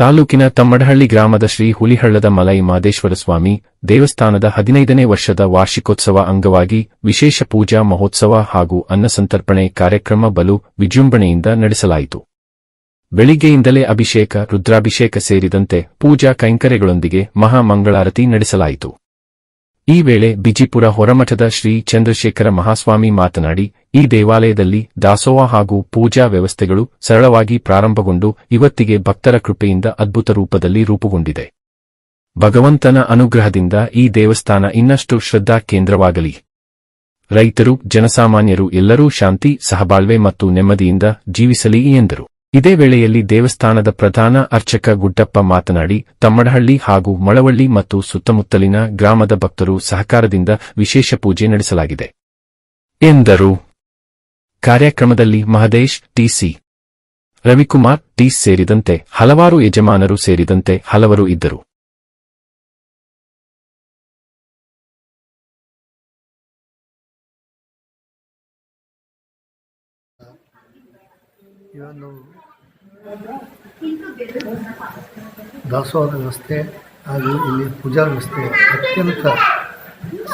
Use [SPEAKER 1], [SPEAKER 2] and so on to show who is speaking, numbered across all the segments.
[SPEAKER 1] ತಾಲೂಕಿನ ತಮ್ಮಡಹಳ್ಳಿ ಗ್ರಾಮದ ಶ್ರೀ ಹುಲಿಹಳ್ಳದ ಮಲೈ ಮಾದೇಶ್ವರ ಸ್ವಾಮಿ ದೇವಸ್ಥಾನದ ಹದಿನೈದನೇ ವರ್ಷದ ವಾರ್ಷಿಕೋತ್ಸವ ಅಂಗವಾಗಿ ವಿಶೇಷ ಪೂಜಾ ಮಹೋತ್ಸವ ಹಾಗೂ ಅನ್ನಸಂತರ್ಪಣೆ ಕಾರ್ಯಕ್ರಮ ಬಲು ವಿಜೃಂಭಣೆಯಿಂದ ನಡೆಸಲಾಯಿತು. ಬೆಳಿಗ್ಗೆಯಿಂದಲೇ ಅಭಿಷೇಕ, ರುದ್ರಾಭಿಷೇಕ ಸೇರಿದಂತೆ ಪೂಜಾ ಕೈಂಕರ್ಯಗಳೊಂದಿಗೆ ಮಹಾಮಂಗಳಾರತಿ ನಡೆಸಲಾಯಿತು. ಈ ವೇಳೆ ಬಿಜಿಪುರ ಹೊರಮಠದ ಶ್ರೀ ಚಂದ್ರಶೇಖರ ಮಹಾಸ್ವಾಮಿ ಮಾತನಾಡಿ, ಈ ದೇವಾಲಯದಲ್ಲಿ ದಾಸೋಹ ಹಾಗೂ ಪೂಜಾ ವ್ಯವಸ್ಥೆಗಳು ಸರಳವಾಗಿ ಪ್ರಾರಂಭಗೊಂಡು ಇವತ್ತಿಗೆ ಭಕ್ತರ ಕೃಪೆಯಿಂದ ಅದ್ಭುತ ರೂಪದಲ್ಲಿ ರೂಪುಗೊಂಡಿದೆ. ಭಗವಂತನ ಅನುಗ್ರಹದಿಂದ ಈ ದೇವಸ್ಥಾನ ಇನ್ನಷ್ಟು ಶ್ರದ್ಧಾ ಕೇಂದ್ರವಾಗಲಿ ರೈತರು, ಜನಸಾಮಾನ್ಯರು ಎಲ್ಲರೂ ಶಾಂತಿ, ಸಹಬಾಳ್ವೆ ಮತ್ತು ನೆಮ್ಮದಿಯಿಂದ ಜೀವಿಸಲಿ ಎಂದರು. ಇದೇ ವೇಳೆಯಲ್ಲಿ ದೇವಸ್ಥಾನದ ಪ್ರಧಾನ ಅರ್ಚಕ ಗುಡ್ಡಪ್ಪ ಮಾತನಾಡಿ, ತಮ್ಮಡಹಳ್ಳಿ ಹಾಗೂ ಮಳವಳ್ಳಿ ಮತ್ತು ಸುತ್ತಮುತ್ತಲಿನ ಗ್ರಾಮದ ಭಕ್ತರು ಸಹಕಾರದಿಂದ ವಿಶೇಷ ಪೂಜೆ ನಡೆಸಲಾಗಿದೆ. ಎಂದರು. ಕಾರ್ಯಕ್ರಮದಲ್ಲಿ ಮಹದೇಶ್, ಟಿಸಿ ರವಿಕುಮಾರ್, ಟಿ ಸೇರಿದಂತೆ ಹಲವಾರು ಯಜಮಾನರು ಸೇರಿದಂತೆ ಹಲವರು ಇದ್ದರು.
[SPEAKER 2] ಒಂದು ದಾಸೋಹದ ವ್ಯವಸ್ಥೆ ಹಾಗೂ ಇಲ್ಲಿ ಪೂಜಾ ವ್ಯವಸ್ಥೆ ಅತ್ಯಂತ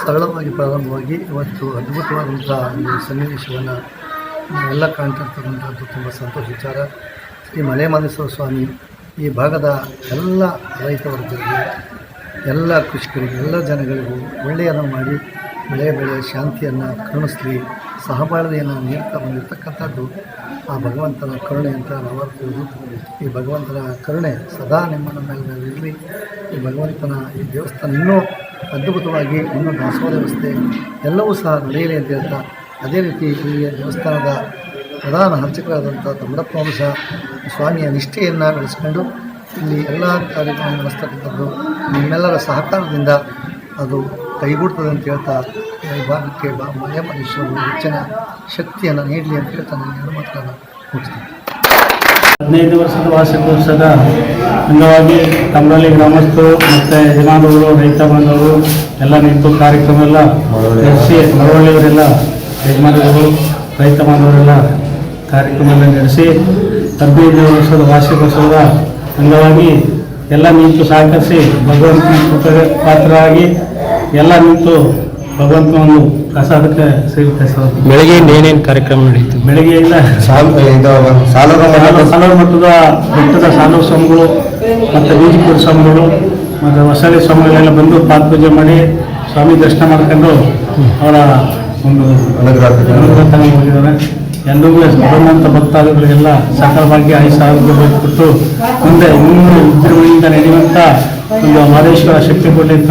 [SPEAKER 2] ಸರಳವಾಗಿ ಪ್ರಾರಂಭವಾಗಿ ಇವತ್ತು ಅದ್ಭುತವಾದಂಥ ಒಂದು ಸನ್ನಿವೇಶವನ್ನು ಎಲ್ಲ ಕಾಣ್ತಿರ್ತಕ್ಕಂಥದ್ದು ತುಂಬ ಸಂತೋಷ ವಿಚಾರ. ಶ್ರೀ ಮಲೆಮಾದೇಶ್ವರ ಸ್ವಾಮಿ ಈ ಭಾಗದ ಎಲ್ಲ ರೈತ ವರ್ಗರಿಗೆ ಎಲ್ಲ ಕೃಷಿಕರಿಗೆ, ಎಲ್ಲ ಜನಗಳಿಗೂ ಒಳ್ಳೆಯದನ್ನು ಮಾಡಿ, ಬೆಳೆ ಬೆಳೆ ಶಾಂತಿಯನ್ನು ಕರುಣಿಸಲಿ. ಸಹಬಾಳ್ವೆಯನ್ನು ನೀಡ್ತಾ ಬಂದಿರತಕ್ಕಂಥದ್ದು ಆ ಭಗವಂತನ ಕರುಣೆ ಅಂತ ನಾವು ಈ ಭಗವಂತನ ಕರುಣೆ ಸದಾ ನಿಮ್ಮ ಮೇಲೆ ಇರಲಿ ಈ ಭಗವಂತನ ಈ ದೇವಸ್ಥಾನ ಇನ್ನೂ ಅದ್ಭುತವಾಗಿ ಇನ್ನೂ ದಾಸೋಹ ವ್ಯವಸ್ಥೆ ಎಲ್ಲವೂ ಸಹ ನಡೆಯಲಿ ಅಂತ ಹೇಳ್ತಾ, ಅದೇ ರೀತಿ ಈ ದೇವಸ್ಥಾನದ ಪ್ರಧಾನ ಅರ್ಚಕರಾದಂಥ ತಮ್ಮಡಪ್ಪನವರು ಸಹ ಸ್ವಾಮಿಯ ನಿಷ್ಠೆಯನ್ನು ಬೆಳೆಸ್ಕೊಂಡು ಇಲ್ಲಿ ಎಲ್ಲ ಕಾರ್ಯಕ್ರಮ ನಡೆಸ್ತಕ್ಕಂಥದ್ದು ನಿಮ್ಮೆಲ್ಲರ ಸಹಕಾರದಿಂದ ಅದು ಕೈಗೂಡ್ತದೆ ಅಂತ ಹೇಳ್ತಾ ಈ ಭಾಗಕ್ಕೆ ಬಾ ಮನುಷ್ಯರು ಹೆಚ್ಚಿನ ಶಕ್ತಿಯನ್ನು ನೀಡಲಿ ಅಂತ ಹೇಳ್ತಾ ನಾನು ಮಾತನ್ನು ಮುಗಿಸ್ತೀನಿ.
[SPEAKER 3] ಹದಿನೈದು ವರ್ಷದ ವಾರ್ಷಿಕೋತ್ಸವದ ಅಂಗವಾಗಿ ತಮ್ಮಲ್ಲಿ ಗ್ರಾಮಸ್ಥರು ಮತ್ತು ಯಜಮಾನರು ರೈತ ಬಾಂಧವರು ಎಲ್ಲ ನಿಂತು ಕಾರ್ಯಕ್ರಮ ಎಲ್ಲ ನಡೆಸಿ ಮಳವಳ್ಳಿಯವರೆಲ್ಲ ಯಜಮಾನರು ರೈತ ಬಾಂಧವರೆಲ್ಲ ಕಾರ್ಯಕ್ರಮ ಎಲ್ಲ ನಡೆಸಿ, ಹದಿನೈದು ವರ್ಷದ ವಾರ್ಷಿಕೋತ್ಸವದ ಅಂಗವಾಗಿ ಎಲ್ಲ ನಿಂತು ಸಹಕರಿಸಿ ಭಗವಂತನ ಪಾತ್ರರಾಗಿ ಎಲ್ಲ ನಿಂತು ಭಗವಂತನ ಒಂದು ಪ್ರಸಾದಕ್ಕೆ ಸರ್.
[SPEAKER 4] ಬೆಳಗ್ಗೆಯಿಂದ ಏನೇನು ಕಾರ್ಯಕ್ರಮ ನಡೆಯಿತು
[SPEAKER 3] ಬೆಳಗ್ಗೆಯಿಂದ
[SPEAKER 4] ಸಾಲದ
[SPEAKER 3] ಸಾಲ ಸಾಲೂರು ಮಟ್ಟದ ಬೆಟ್ಟದ ಸಾಲು ಸ್ವಾಮಿಗಳು ಮತ್ತು ಬೀಜಪುರ ಸ್ವಾಮಿಗಳು ಮತ್ತು ಹೊಸಳಿ ಸ್ವಾಮಿಗಳೆಲ್ಲ ಬಂದು ಪಾದಪೂಜೆ ಮಾಡಿ ಸ್ವಾಮಿ ದರ್ಶನ ಮಾಡ್ಕೊಂಡು ಅವರ ಒಂದು
[SPEAKER 4] ಅನುಗ್ರಹ
[SPEAKER 3] ಹೋಗಿದ್ದಾರೆ. ಎಲ್ಲರಿಗೂ ಭಗವಂತ ಭಕ್ತಾದಿಗಳಿಗೆಲ್ಲ ಸಕಲವಾಗಿ ಭಾಗ್ಯ ಐದು ಸಾವಿರ ಕೊಟ್ಟು ಮುಂದೆ ಇನ್ನೂ ವಿಜೃಂಭಣೆಯಿಂದ ನಡೆಯುವಂಥ ಒಂದು ಮಹದೇಶ್ವರ ಶಕ್ತಿ ಕೊಡಲಿ ಅಂತ